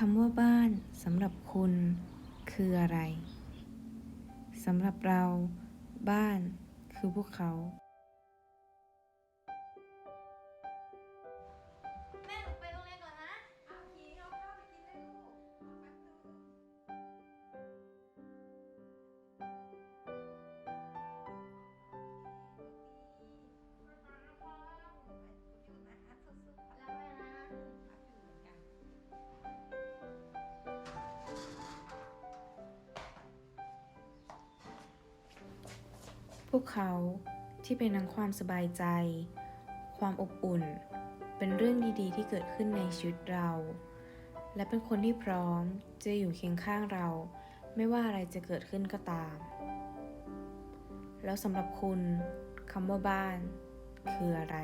คำว่าบ้านสำหรับคุณคืออะไร สำหรับเรา บ้านคือพวกเขา วกเขาที่เป็นทั้งความสบายใจ ความอบอุ่น เป็นเรื่องดีๆ ที่เกิดขึ้นในชีวิตเรา และเป็นคนที่พร้อมจะอยู่เคียงข้างเรา ไม่ว่าอะไรจะเกิดขึ้นก็ตาม แล้วสำหรับคุณคำว่าบ้านคืออะไร